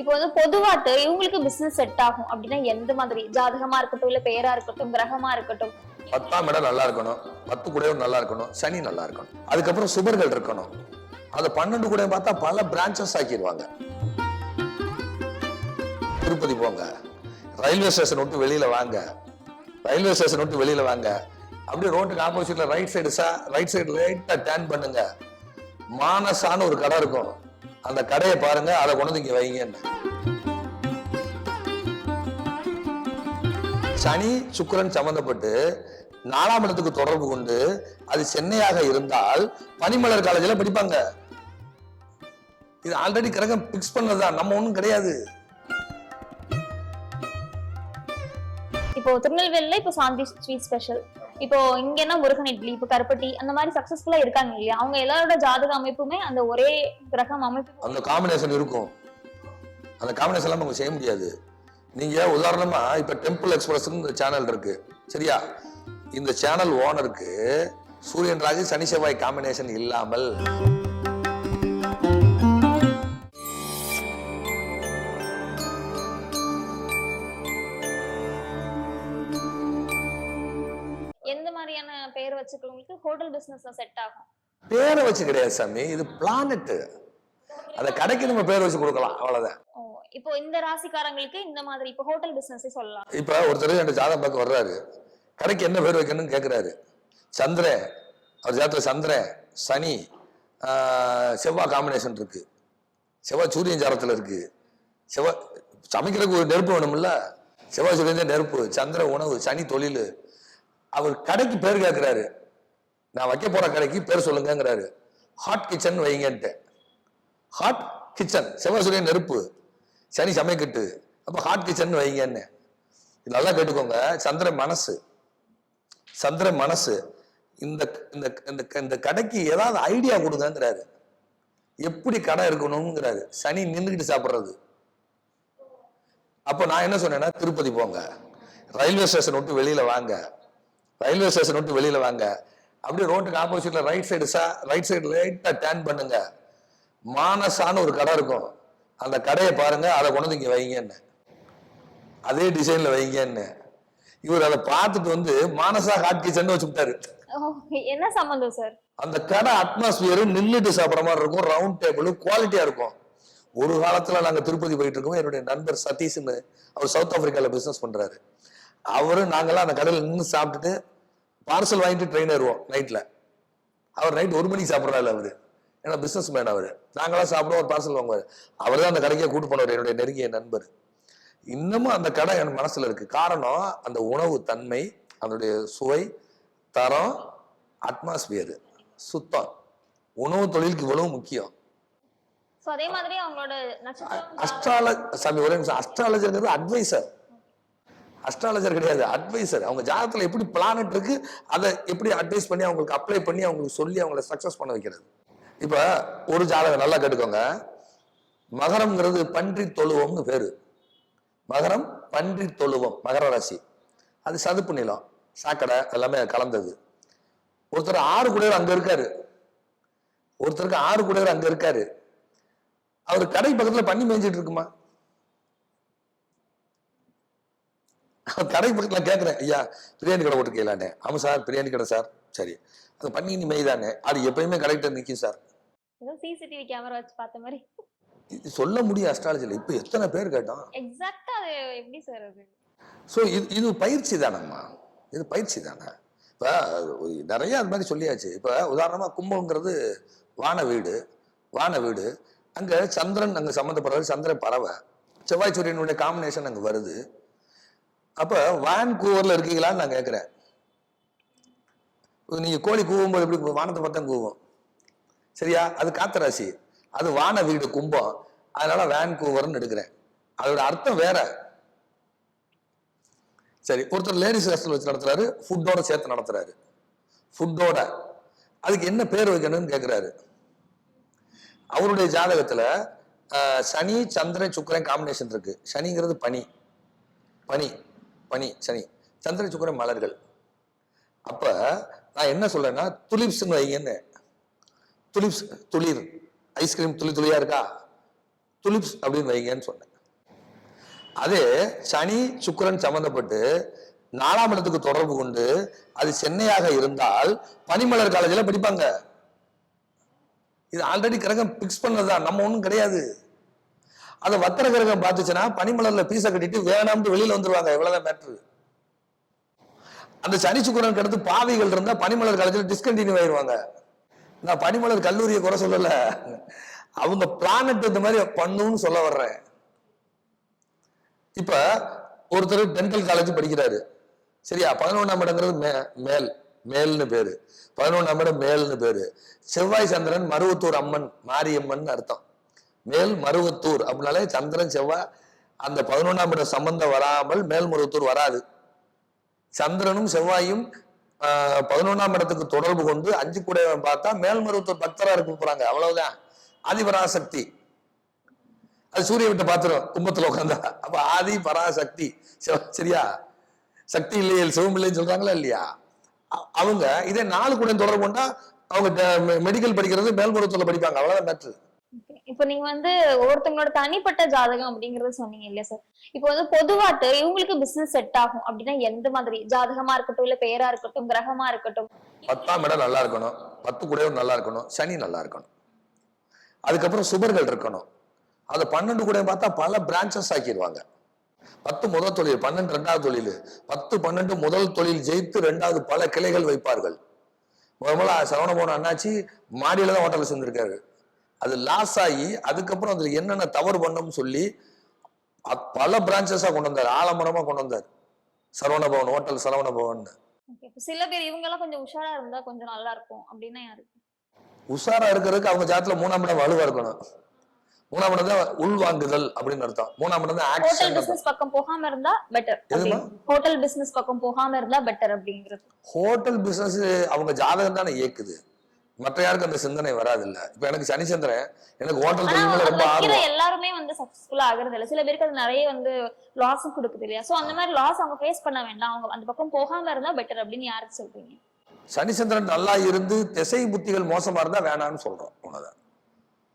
இப்போ வந்து பொதுவாட்டு இவங்களுக்கு பிசினஸ் செட் ஆகும் அப்படின்னா எந்த மாதிரி? ஜாதகமா இருக்கட்டும் இல்ல பெயரா இருக்கட்டும் கிரகமா இருக்கட்டும். பத்தாம் இடம் நல்லா இருக்கணும். பத்து கூடயும் நல்லா இருக்கணும். சனி நல்லா இருக்கணும். அதுக்கப்புறம் சுபர்கள் இருக்கணும். அது பன்னெண்டு கூட பார்த்தா பல பிரான்ச்சஸ் ஆக்கிடுவாங்க திருப்பதி போங்க. ரயில்வே ஸ்டேஷன் விட்டு வெளியில வாங்க. ரயில்வே ஸ்டேஷன் விட்டு வெளியில வாங்க. அப்படியே ரோட்டுக்கு ஆப்போசிட்ல ரைட் சைடு சா ரைட் சைடு ரைட்டா டேர்ன் பண்ணுங்க. மானசான ஒரு கடை இருக்கும். அந்த கடையை பாருங்க அதை கொண்டு வந்து இங்க வைங்கன்னு சனி சுக்கரன் சம்பந்தப்பட்டு நாலாம் இடத்துக்கு தொடர்பு கொண்டு அது சென்னையாக இருந்தால் பனிமலர் காலேஜில் படிப்பாங்க. இது ஆல்ரெடி கிரகம் பிக்ஸ் பண்ணதுதான் நம்ம ஒண்ணும் கிடையாது. இப்போ திருநெல்வேலியில இப்போ சாந்தி ஸ்வீட் ஸ்பெஷல் இப்போ இங்கன்னா முருகன் இட்லி இப்போ கருப்பட்டி அந்த மாதிரி சக்சஸ்ஃபுல்லா இருக்காங்க இல்லையா? அவங்க எல்லாரோட ஜாதக அமைப்புமே அந்த ஒரே கிரகம் அமைப்பு. அந்த காம்பினேஷன் இருக்கும். அந்த காம்பினேஷன் எல்லாம் நம்ம செய்ய முடியாது. நீங்க உதாரணமா இப்ப டெம்பிள் எக்ஸ்பிரஸ் சேனல் இருக்கு. சரியா? இந்த சேனல் ஓனருக்கு சூரியன் ராகு சனி செவ்வாய் காம்பினேஷன் இல்லாமல் வச்சுக்கிறவங்களுக்கு ஹோட்டல் பிசினஸ் செட் ஆகும். பேரை வச்சு கிடையாது சாமி இது பிளானட் அந்த கடைக்கு நம்ம பேர் வச்சு கொடுக்கலாம் அவ்வளவுதான். இப்போ இந்த ராசிக்காரங்களுக்கு இந்த மாதிரி இப்போ ஹோட்டல் பிசினஸே சொல்லலாம். இப்ப ஒருத்தர் என் ஜாதகம் பார்க்க வர்றாரு. கடைக்கு என்ன பேர் வைக்கணும்னு கேட்கிறாரு சந்திரன் அவர் ஜாதகத்துல சந்திரன் சனி செவ்வாய் காம்பினேஷன் இருக்கு. செவ்வாய் சூரியன் ஜாதகத்துல இருக்கு. செவ்வாய் சமைக்கிறதுக்கு ஒரு நெருப்பு வேணும்ல? செவ்வாய் சூரியன் நெருப்பு. சந்திர உணவு சனி தொழில். அவர் கடைக்கு பேர் கேட்கிறாரு நான் வைக்க போற கடைக்கு பேர் சொல்லுங்கங்கிறாரு. ஹாட் கிச்சன் வைங்கன்ட்டு. ஹாட் கிச்சன் செவ்வாய் நெருப்பு. சனி சமைக்கட்டு. அப்போ ஹாட் கிச்சன் வைங்கன்னு. இது நல்லா கேட்டுக்கோங்க. சந்திர மனசு. சந்திரன் மனசு. இந்த இந்த இந்த இந்த கடைக்கு ஏதாவது ஐடியா கொடுங்கங்கிறாரு. எப்படி கடை இருக்கணுங்கிறாரு. சனி நின்றுக்கிட்டு சாப்பிட்றது. அப்போ நான் என்ன சொன்னேன்னா திருப்பதி போங்க. ரயில்வே ஸ்டேஷன் விட்டு வெளியில வாங்க. ரயில்வே ஸ்டேஷன் விட்டு வெளியில வாங்க. அப்படியே ரோட்டுக்கு ஆப்போசிட்ல ரைட் சைடு சா ரைட் சைடு லைட்டா டேர்ன் பண்ணுங்க. மானசான ஒரு கடை இருக்கும். அந்த கடையை பாருங்க அதை கொண்டு வந்து இங்க வைங்கன்னு. அதே டிசைன்ல வைங்கன்னு. இவர் அதை பார்த்துட்டு வந்து மானசா ஹாட் கிச்சன் வச்சு விட்டாரு ஓ, என்ன சம்பந்தம் சார் அந்த கடை அட்மாஸ்பியர் நின்றுட்டு சாப்பிட்ற மாதிரி இருக்கும். ரவுண்ட் டேபிள் குவாலிட்டியா இருக்கும். ஒரு காலத்துல நாங்க திருப்பதி போயிட்டு இருக்கோம். என்னுடைய நண்பர் சதீஷ்னு அவர் சவுத் ஆப்பிரிக்கால பிசினஸ் பண்றாரு. அவரு நாங்கெல்லாம் அந்த கடையில நின்று சாப்பிட்டுட்டு பார்சல் வாங்கிட்டு ட்ரெயின் ஏறுவோம் நைட்ல அவர் நைட் ஒரு மணிக்கு சாப்பிட்றாரு அவரு. ஏன்னா பிசினஸ் மேன் அவரு. நாங்களாம் சாப்பிடுவோம் ஒரு பார்சல் வாங்குவாரு. அவர் தான் அந்த கடைக்கே கூட்டு போனவர் என்னுடைய நெருங்கிய நண்பர். இன்னமும் அந்த கடை என் மனசுல இருக்கு. காரணம் அந்த உணவு தன்மை அதனுடைய சுவை தரம் அட்மாஸ்பியர் சுத்தம். உணவு தொழிலுக்கு இவ்வளவு முக்கியம். அதே மாதிரி அவங்களோட சாமி ஒரே நிமிஷம். அஸ்ட்ராலஜர்ங்கிறது அட்வைசர் அஸ்ட்ராலஜர் கிடையாது அட்வைசர் அவங்க ஜாதகத்தில் எப்படி பிளானட் இருக்கு அதை எப்படி அட்வைஸ் பண்ணி அவங்களுக்கு அப்ளை பண்ணி அவங்களுக்கு சொல்லி அவங்கள சக்சஸ் பண்ண வைக்கிறது. இப்போ ஒரு ஜாதகம் நல்லா கேட்டுக்கோங்க. மகரம்ங்கிறது பன்றி தொழுவம்னு பேரு. மகரம் பன்றி தொழுவம் மகர ராசி. அது சதுப்பு நிலம் சாக்கடை எல்லாமே கலந்தது. ஒருத்தர் ஆறு குடையர் அங்க இருக்காரு. ஒருத்தருக்கு ஆறு குடையர் அங்க இருக்காரு. அவர் கடை பக்கத்துல பண்ணி மேய்ஞ்சிட்டு இருக்குமா? அவர் கடை பக்கத்துல கேட்கிறேன் ஐயா பிரியாணி கடை போட்டுருக்கீங்களானே ஆமா சார் பிரியாணி கடை சார். சரி. அது பண்ணி நீ மெய்தானே அது எப்பயுமே கரெக்டா நிற்கும் சார். சிசிடிவி கேமரா வச்சு பார்த்த மாதிரி. சொல்ல முடியும் அஸ்ட்ராலஜில இப்ப எத்தனை பேர் கேட்டோம்? எக்ஸாக்ட்டா அது எப்படி சார் அது? ஸோ இது இது பயிற்சி தானம்மா. இது பயிற்சி தானே. இப்போ நிறைய அது மாதிரி சொல்லியாச்சு. இப்போ உதாரணமா கும்பங்கிறது வான வீடு. வான வீடு. அங்க சந்திரன் அங்க சம்மந்தப்படுறது சந்திரன் பறவை. செவ்வாய் சூரியனுடைய காம்பினேஷன் அங்க வருது. அப்ப வான் கூவர்ல இருக்கீங்களான்னு நான் கேட்கிறேன் நீங்க கோழி கூவும்போது எப்படி வானத்தை பார்த்தா கூவும். சரியா? அது காத்தராசி அது வான வீடு கும்பம். அதனால வேன் கூவர்னு எடுக்கிறேன். அதோட அர்த்தம் வேற. சரி ஒருத்தர் லேடிஸ் ஹாஸ்டல் வச்சு நடத்துறாரு ஃபுட்டோட சேர்த்து நடத்துறாரு. ஃபுட்டோட. அதுக்கு என்ன பேர் வைக்கணும்னு கேட்குறாரு அவருடைய ஜாதகத்தில் சனி சந்திரன் சுக்கரன் காம்பினேஷன் இருக்கு. சனிங்கிறது பனி. பனி. பனி சனி. சந்திர சுக்கிரன் மலர்கள். அப்ப நான் என்ன சொல்றேன்னா துலிப்ஸ்ன்னு வைங்கன்னு. துலிப்ஸ் துளிர். ஐஸ்கிரீம் துளி துளியா இருக்கா? துலிப்ஸ் அப்படின்னு வைங்கன்னு சொன்னேன். அதே சனி சுக்கரன் சம்பந்தப்பட்டு நாலாம் இடத்துக்கு தொடர்பு கொண்டு அது சென்னையாக இருந்தால் பனிமலர் காலேஜில் படிப்பாங்க. இது ஆல்ரெடி கிரகம் பிக்ஸ் பண்ணதுதான். நம்ம ஒன்றும் கிடையாது. அதை வக்கர கிரகம் பார்த்துச்சுன்னா பனிமலர்ல பீச கட்டிட்டு வேணாம்னு வெளியில வந்துருவாங்க. இவ்வளவுதான் மேட்ரு அந்த சனி சுக்கிரனுக்கு அடுத்து பாவிகள் இருந்தா பனிமலர் காலேஜில் டிஸ்கண்டினியூ ஆயிருவாங்க. நான் பனிமலர் கல்லூரியை குறை சொல்லல. அவங்க பிளானட் இந்த மாதிரி பண்ணுன்னு சொல்ல வர்றேன். இப்ப ஒருத்தர் டென்டல் காலேஜ் படிக்கிறாரு. சரியா? பதினொன்றாம் இடங்கிறது மே மேல் மேல்னு பேரு. பதினொன்றாம் இடம் மேல்னு பேரு. செவ்வாய் சந்திரன் மருவத்தூர் அம்மன் மாரியம்மன் அர்த்தம். மேல் மருவத்தூர் அப்படின்னாலே சந்திரன் செவ்வாய் அந்த பதினொன்றாம் இடம் சம்பந்தம் வராமல் மேல் மருவத்தூர் வராது. சந்திரனும் செவ்வாயும் பதினொன்றாம் இடத்துக்கு தொடர்பு கொண்டு அஞ்சு கூட பார்த்தா மேல் மருவத்தூர் பக்தரா இருக்க போறாங்க. அவ்வளவுதான். ஆதிபராசக்தி. அது சூரிய விட்டு பாத்துரும் கும்பத்தில் உட்காந்தா அப்ப ஆதி பராசக்தி. சரியா? சக்தி இல்லையே சிவம் இல்லைன்னு சொல்றாங்களா இல்லையா? அவங்க இதே நாலு கூட தொடர்பு கொண்டா அவங்க மெடிக்கல் படிக்கிறது மேல்மருவத்தூர்ல படிப்பாங்க. அவ்வளவுதான் மேட்ரு இப்போ நீங்க வந்து ஒவ்வொருத்தவங்களோட தனிப்பட்ட ஜாதகம் அப்படிங்கறது சொன்னீங்க இல்லையா சார் இப்போ வந்து பொதுவாட்டு இவங்களுக்கு பிசினஸ் செட் ஆகும் அப்படின்னா எந்த மாதிரி? ஜாதகமா இருக்கட்டும் இல்ல பெயரா இருக்கட்டும் கிரகமா இருக்கட்டும். பத்தாம் இடம் நல்லா இருக்கணும். பத்து கூடையும் நல்லா இருக்கணும். சனி நல்லா இருக்கணும். அதுக்கப்புறம் சுபர்கள் இருக்கணும். அது பன்னெண்டு கூட பார்த்தா பல பிரான்ச்சஸ் ஆக்கிடுவாங்க பத்து முதல் தொழில் பன்னெண்டு ரெண்டாவது தொழில். பத்து பன்னெண்டு முதல் தொழில் ஜெயித்து ரெண்டாவது பல கிளைகள் வைப்பார்கள். முதல்ல சரவணபவன் அண்ணாச்சி மாடியில தான் ஹோட்டல் செஞ்சிருக்காரு அது லாஸ் ஆகி அதுக்கப்புறம் அதுல என்னென்ன தவறு பண்ணோம்னு சொல்லி பல பிரான்ச்சஸா கொண்டு வந்தார். ஆலமரமா கொண்டு வந்தார். Saravana Bhavan hotel Saravana Bhavan Okay. இப்போ சில பேர் இவங்க எல்லாம் கொஞ்சம் உஷாரா இருந்தா கொஞ்சம் நல்லா இருக்கும் அப்படின்னா யாரு? உஷாரா இருக்கிறதுக்கு அவங்க ஜாத்துல மூணாம் இடம் வலுவா இருக்கணும். மூணாம் இடம் தான் உள்வாங்குதல் அப்படின்னு அர்த்தம். மூணாம் இடம் தான் ஹோட்டல் பிசினஸ் பக்கம் போகாம இருந்தா பெட்டர்? ஹோட்டல் பிசினஸ் பக்கம் போகாம இருந்தா பெட்டர் அப்படிங்கிறது. ஹோட்டல் பிசினஸ் அவங்க ஜாதகம் தானே இயக்குது. மற்ற யாருக்கும் அந்த சிந்தனை வராது இல்ல இப்ப எனக்கு சனிச்சந்திரன் எனக்கு ஹோட்டல் தொழில் ரொம்ப ஆர்வம். எல்லாருமே வந்து சக்சஸ்ஃபுல்லா ஆகுறது இல்ல. சில பேருக்கு அது நிறைய வந்து லாஸும் கொடுக்குது இல்லையா? சோ அந்த மாதிரி லாஸ் அவங்க ஃபேஸ் பண்ண வேண்டாம். அவங்க அந்த பக்கம் போகாம இருந்தா பெட்டர் அப்படின்னு யாருக்கு சொல்றீங்க? சனிச்சந்திரன் நல்லா இருந்து திசை புத்திகள் மோசமா இருந்தா வேணாம்னு சொல்றோம் அவ்வளவுதான்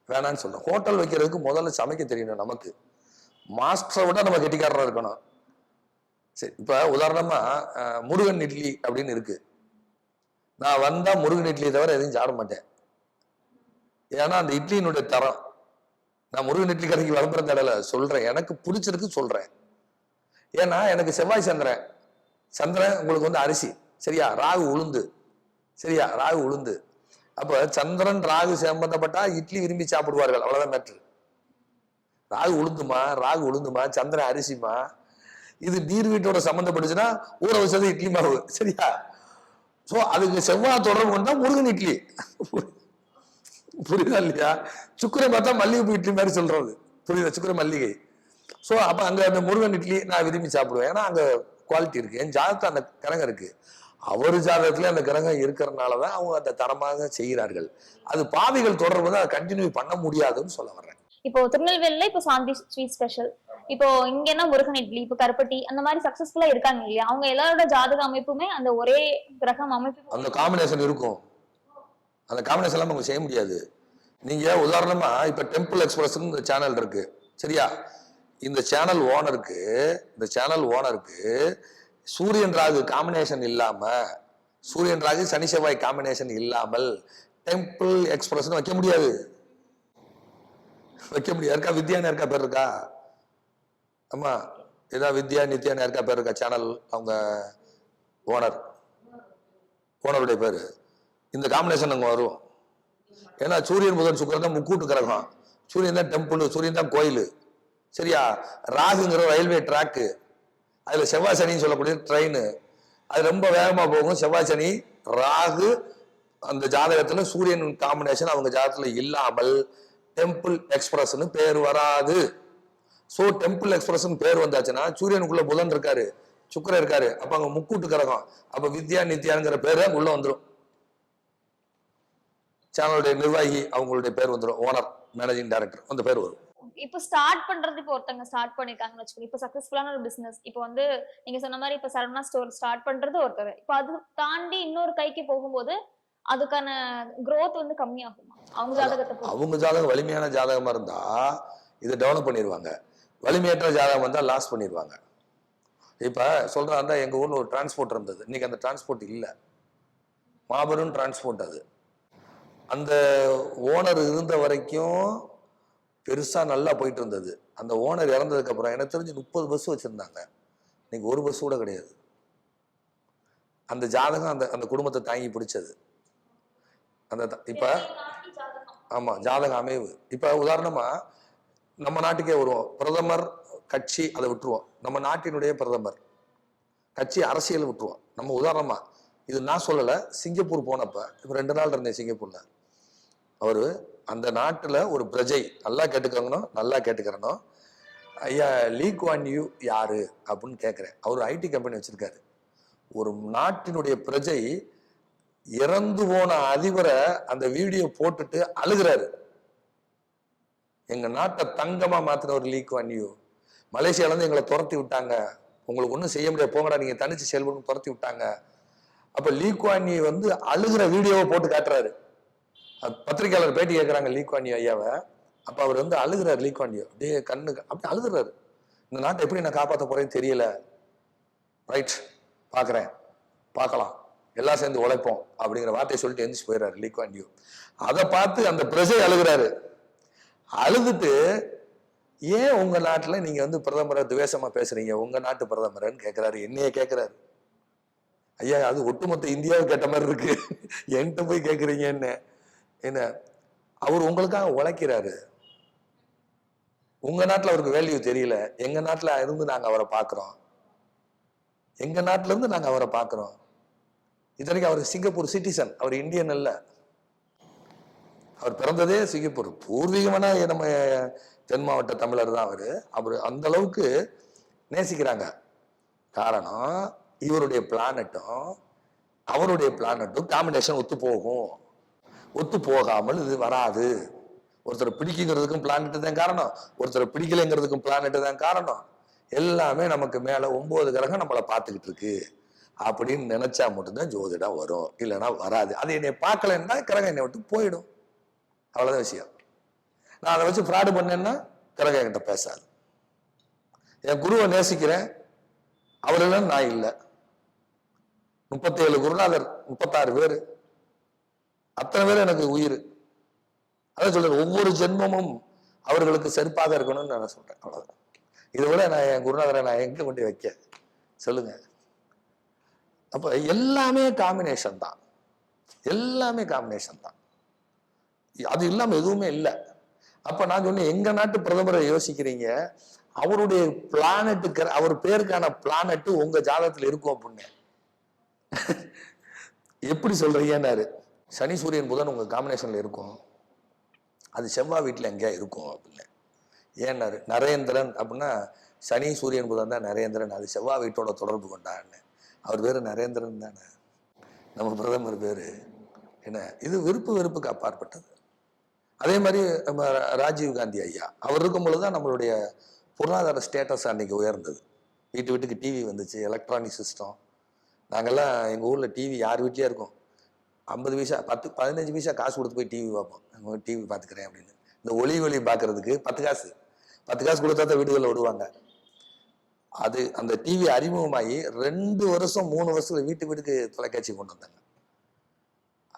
வேணாம்னு சொல்றோம். ஹோட்டல் வைக்கிறதுக்கு முதல்ல சமைக்க தெரியணும் நமக்கு. மாஸ்டரை விட நம்ம கெட்டிக்காரரா இருக்கணும். சரி இப்ப உதாரணமா முருகன் இட்லி அப்படின்னு இருக்கு. நான் வந்தால் முருகன் இட்லியை தவிர எதையும் சாப்பிட மாட்டேன். ஏன்னா அந்த இட்லியினுடைய தரம் நான் முருகன் இட்லி கடைக்கு விளம்பரம் தடல சொல்கிறேன் எனக்கு பிடிச்சிருக்கு சொல்கிறேன் ஏன்னா எனக்கு செவ்வாய் சந்திரன். சந்திரன் உங்களுக்கு வந்து அரிசி. சரியா? ராகு உளுந்து. சரியா? ராகு உளுந்து. அப்போ சந்திரன் ராகு சம்பந்தப்பட்டா இட்லி விரும்பி சாப்பிடுவார்கள். அவ்வளோதான் மேட்ரு ராகு உளுந்துமா? ராகு உளுந்துமா? சந்திரன் அரிசிமா? இது நீர் வீட்டோட சம்மந்தப்பட்டுச்சுன்னா ஊற வச்சது இட்லி மாவு. சரியா? ஸோ அதுக்கு செவ்வாய் தொடர்பு கொண்டா முருகன் இட்லி. புரியுதா இல்லையா? சுக்கரை பார்த்தா மல்லிகைப்பூ இட்லி மாதிரி சொல்றது. புரியுதா? சுக்கரை மல்லிகை. ஸோ அப்போ அங்கே அந்த முருகன் இட்லி நான் விரும்பி சாப்பிடுவேன். ஏன்னா அங்கே குவாலிட்டி இருக்கு. என் ஜாதகத்துல அந்த கிரகம் இருக்கு. அவர் ஜாதகத்துல அந்த கிரகம் இருக்கிறனால தான் அவங்க அந்த தரமாக செய்கிறார்கள். அது பாவிகள் தொடர்பு தான் அதை கண்டினியூ பண்ண முடியாதுன்னு சொல்ல வர்றேன். இப்போ திருநெல்வேலியில் இப்போ சாந்தி ஸ்வீட் ஸ்பெஷல் இப்போ இங்கன்னா முருகன் இட்லி இப்போ கருப்பட்டி அந்த மாதிரி சக்சஸ்ஃபுல்லா இருக்காங்க இல்லையா? அவங்க எல்லாரோட ஜாதக அமைப்புமே அந்த ஒரே கிரகம் அமைப்பு அந்த காம்பினேஷன் இருக்கும். அந்த காம்பினேஷன் எல்லாம் அவங்க செய்ய முடியாது. நீங்க உதாரணமா இப்ப டெம்பிள் எக்ஸ்பிரஸ் சேனல் இருக்கு. சரியா? இந்த சேனல் ஓனருக்கு இந்த சேனல் ஓனருக்கு சூரியன் ராகு காம்பினேஷன் இல்லாம சூரியன் ராகு சனி செவ்வாய் காம்பினேஷன் இல்லாமல் டெம்பிள் எக்ஸ்பிரஸ் வைக்க முடியாது. வைக்க முடியாது. இருக்கா? வித்யான்னு இருக்கா? பேர் இருக்கா? ஆமாம் இதான் வித்யா நித்யான்னு யாருக்கா பேர் இருக்கா? சேனல் அவங்க ஓனர் ஓனருடைய பேர். இந்த காம்பினேஷன் அங்கே வரும். ஏன்னா சூரியன் புதன் சுக்கரன் தான் முக்கூட்டு கிரகம். சூரியன் தான் டெம்பிள் சூரியன் தான் கோயில். சரியா? ராகுங்கிற ரயில்வே ட்ராக்கு அதில் செவ்வாய் சனின்னு சொல்லக்கூடிய ட்ரெயின் அது ரொம்ப வேகமாக போகும். செவ்வாய் சனி ராகு அந்த ஜாதகத்தில் சூரியன் காம்பினேஷன் அவங்க ஜாதகத்தில் இல்லாமல் டெம்பிள் எக்ஸ்பிரஸ்னு பேர் வராது. சோ டெம்பிள் எக்ஸ்பிரஸ்னு பேர் வந்தாச்சுன்னா சூரியனுக்குள்ள புதன் இருக்காரு சுக்கிரன் இருக்காரு. அப்ப அங்க முக்கூட்டு கிரகம். அப்ப வித்யா நித்யாங்கிற பேரு உள்ள வந்துரும். சேனலுடைய நிர்வாகி அவங்களுடைய பேர் வந்துரும். ஓனர் மேனேஜிங் டைரக்டர் அந்த பேர் வரும். இப்போ ஸ்டார்ட் பண்றது இப்போ ஒருத்தங்க ஸ்டார்ட் பண்ணிருக்காங்கன்னு வச்சுக்கோங்க. இப்போ சக்சஸ்ஃபுல்லான ஒரு பிசினஸ் இப்போ வந்து நீங்க சொன்ன மாதிரி இப்போ சரவணா ஸ்டோர் ஸ்டார்ட் பண்றது ஒருத்தர். இப்போ அது தாண்டி இன்னொரு கைக்கு போகும்போது அதுக்கான growth வந்து கம்மியாகுமா? அவங்க ஜாதகத்தை. அவங்க ஜாதகம் வலிமையான ஜாதகமா இருந்தா இதை டெவலப் பண்ணிடுவாங்க வலிமையற்ற ஜாதகம் வந்தால் லாஸ் பண்ணிடுவாங்க இப்போ சொல்கிறாங்க எங்கள் ஊரில் ஒரு டிரான்ஸ்போர்ட் இருந்தது. இன்னைக்கு அந்த டிரான்ஸ்போர்ட் இல்லை. மாபெரும் டிரான்ஸ்போர்ட் அது. அந்த ஓனர் இருந்த வரைக்கும் பெருசாக நல்லா போயிட்டு இருந்தது. அந்த ஓனர் இறந்ததுக்கு அப்புறம் எனக்கு தெரிஞ்சு முப்பது பஸ் வச்சுருந்தாங்க. இன்னைக்கு ஒரு பஸ் கூட கிடையாது. அந்த ஜாதகம் அந்த அந்த குடும்பத்தை தாங்கி பிடிச்சது. அந்த இப்ப ஆமா ஜாதக அமைவு. இப்ப உதாரணமா நம்ம நாட்டுக்கே வருவோம். பிரதமர் கட்சி அதை விட்டுருவோம். நம்ம நாட்டினுடைய பிரதமர் கட்சி அரசியல் விட்டுருவோம். நம்ம உதாரணமா இது நான் சொல்லலை சிங்கப்பூர் போனப்ப இப்ப ரெண்டு நாள் இருந்தேன் சிங்கப்பூர்ல. அவரு அந்த நாட்டுல ஒரு பிரஜை நல்லா கேட்டுக்கணும் நல்லா கேட்டுக்கிறனோ ஐயா லீ குவான் யூ யாரு? அப்படின்னு கேட்குறேன் அவர் ஐடி கம்பெனி வச்சிருக்காரு. ஒரு நாட்டினுடைய பிரஜை இறந்து போன அதிபரை அந்த வீடியோ போட்டுட்டு அழுகிறாரு. எங்கள் நாட்டை தங்கமாக மாற்றின ஒரு லீக் வண்டியோ மலேசியாவிலேருந்து எங்களை துரத்தி விட்டாங்க. உங்களுக்கு ஒன்றும் செய்ய முடியாது. போங்கடா நீங்கள் தனிச்சு செயல்படும் துரத்தி விட்டாங்க. அப்போ லீக் வந்து அழுகிற வீடியோவை போட்டு காட்டுறாரு. பத்திரிகையாளர் பத்திரிக்கையாளர் பேட்டி கேட்குறாங்க லீக்வாணி ஐயாவை? அப்போ அவர் வந்து அழுகிறார் லீக்வாண்டியோ அப்படியே கண்ணு அப்படி அழுகுறாரு. இந்த நாட்டை எப்படி நான் காப்பாற்ற போகிறேன்னு தெரியல. ரைட் பார்க்குறேன் பார்க்கலாம் எல்லாம் சேர்ந்து உழைப்போம். அப்படிங்கிற வார்த்தையை சொல்லிட்டு எந்திரிச்சு போயிடுறாரு லீக்வாண்டியோ அதை பார்த்து அந்த பிரஜை அழுகுறாரு. அழுதுட்டு ஏன் உங்க நாட்டில் நீங்க வந்து பிரதமரை துவேஷமாக பேசுறீங்க? உங்க நாட்டு பிரதமர்னு கேட்கிறாரு என்னைய கேட்கிறாரு ஐயா அது ஒட்டுமொத்த இந்தியாவை கேட்ட மாதிரி இருக்கு. என்கிட்ட போய் கேட்குறீங்க என்ன? என்ன? அவர் உங்களுக்காக உழைக்கிறாரு. உங்க நாட்டில் அவருக்கு வேல்யூ தெரியல. எங்க நாட்டில் இருந்து நாங்கள் அவரை பார்க்குறோம் எங்க நாட்டுல இருந்து அவரை பார்க்குறோம் இத்தனைக்கு அவர் சிங்கப்பூர் சிட்டிசன் அவர் இந்தியன் இல்லை அவர் பிறந்ததே சிங்கப்பூர். பூர்வீகமான நம்ம தென் மாவட்ட தமிழர் தான் அவர். அவர் அந்த அளவுக்கு நேசிக்கிறாங்க. காரணம் இவருடைய பிளானட்டும் அவருடைய பிளானட்டும் காம்பினேஷன் ஒத்து போகும். ஒத்து போகாமல் இது வராது. ஒருத்தர் பிடிக்குங்கிறதுக்கும் பிளானட்டு தான் காரணம். ஒருத்தர் பிடிக்கலைங்கிறதுக்கும் பிளானட்டு தான் காரணம். எல்லாமே நமக்கு மேலே ஒன்பது கிரகம் நம்மளை பார்த்துக்கிட்டு இருக்கு. அப்படின்னு நினைச்சா மட்டும்தான் ஜோதிடம் வரும். இல்லைன்னா வராது. அது என்னை பார்க்கலன்னா கிரகம் என்னை விட்டு போயிடும். அவ்வளோதான் விஷயம். நான் அதை வச்சு ஃப்ராடு பண்ணேன்னா கிரகம் என்கிட்ட பேசாது. என் குருவை நேசிக்கிறேன். அவர் இல்லைன்னு நான் இல்லை. முப்பத்தேழு குருநாதர் முப்பத்தாறு பேர். அத்தனை பேர் எனக்கு உயிர். அதான் சொல்றேன் ஒவ்வொரு ஜென்மமும் அவர்களுக்கு செருப்பாக இருக்கணும்னு நான் சொல்றேன். அவ்வளவுதான். இதை விட நான் என் குருநாதரை நான் எங்க கொண்டு வைக்க? சொல்லுங்க. அப்ப எல்லாமே காம்பினேஷன் தான். எல்லாமே காம்பினேஷன் தான். அது இல்லாம எதுவுமே இல்லை. அப்ப நான் சொன்னேன் எங்க நாட்டு பிரதமரை யோசிக்கிறீங்க? அவருடைய பிளானட்டுக்கு அவர் பேருக்கான பிளானட்டு உங்க ஜாதகத்துல இருக்கும் அப்படின்னு. எப்படி சொல்றீங்கன்னாரு. சனி சூரியன் புதன் உங்க காம்பினேஷன்ல இருக்கும். அது செவ்வாய் வீட்டில் எங்கேயா இருக்கும் அப்படின்னு. ஏன்னாரு நரேந்திரன் அப்படின்னா சனி சூரியன் புதன் தான் நரேந்திரன். அது செவ்வாய் வீட்டோட தொடர்பு கொண்டான்னு அவர் பேரு நரேந்திரன் தானே. நம்ம பிரதமர் பேரு. என்ன? இது விருப்பு வெறுப்புக்கு அப்பாற்பட்டது. அதே மாதிரி நம்ம ராஜீவ் காந்தி ஐயா. அவர் இருக்கும் பொழுது தான் நம்மளுடைய பொருளாதார ஸ்டேட்டஸ் அன்னைக்கு உயர்ந்தது. வீட்டு வீட்டுக்கு டிவி வந்துச்சு எலக்ட்ரானிக் சிஸ்டம் நாங்கெல்லாம் எங்கள் ஊரில் டிவி யார் வீட்லேயே இருக்கும். ஐம்பது பைசா பத்து பதினஞ்சு பைசா காசு கொடுத்து போய் டிவி பார்ப்போம். நாங்கள் டிவி பார்த்துக்கிறேன் அப்படின்னு. இந்த ஒளி ஒளி பார்க்குறதுக்கு பத்து காசு. பத்து காசு கொடுத்தா தான் வீடுகளில் விடுவாங்க அது அந்த டிவி அறிமுகமாகி ரெண்டு வருஷம் மூணு வருஷத்துல வீட்டு வீட்டுக்கு தொலைக்காட்சி கொண்டு வந்தாங்க.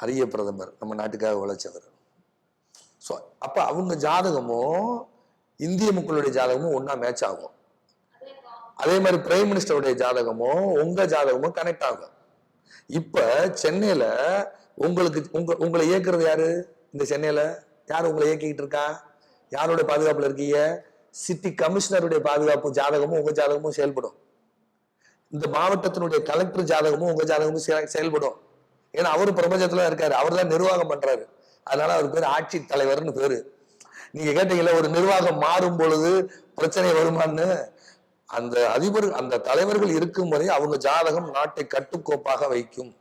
அரிய பிரதமர் நம்ம நாட்டுக்காக உழைச்சவர். ஸோ அப்போ அவங்க ஜாதகமும் இந்திய மக்களுடைய ஜாதகமும் ஒன்றா மேட்ச் ஆகும். அதே மாதிரி பிரைம் மினிஸ்டருடைய ஜாதகமும் உங்க ஜாதகமும் கனெக்ட் ஆகும். இப்ப சென்னையில உங்களுக்கு உங்க உங்களை இயக்குறது யாரு? இந்த சென்னையில? யார் உங்களை இயக்கிக்கிட்டு இருக்கா? யாருடைய பாதுகாப்புல இருக்கீங்க? சிட்டி கமிஷனருடைய பாதுகாப்பு ஜாதகமும் உங்க ஜாதகமும் செயல்படும். இந்த மாவட்டத்தினுடைய கலெக்டர் ஜாதகமும் உங்க ஜாதகமும் செயல்படும். ஏன்னா அவரு பிரபஞ்சத்துல இருக்காரு. அவர் தான் நிர்வாகம் பண்றாரு. அதனால அவர் பேர் ஆட்சி தலைவர்னு பேரு. நீங்க கேட்டீங்கல்ல ஒரு நிர்வாகம் மாறும் பொழுது பிரச்சனை வருமான்னு? அந்த அதிபர் அந்த தலைவர்கள் இருக்கும் வரை அவங்க ஜாதகம் நாட்டை கட்டுக்கோப்பாக வைக்கும்.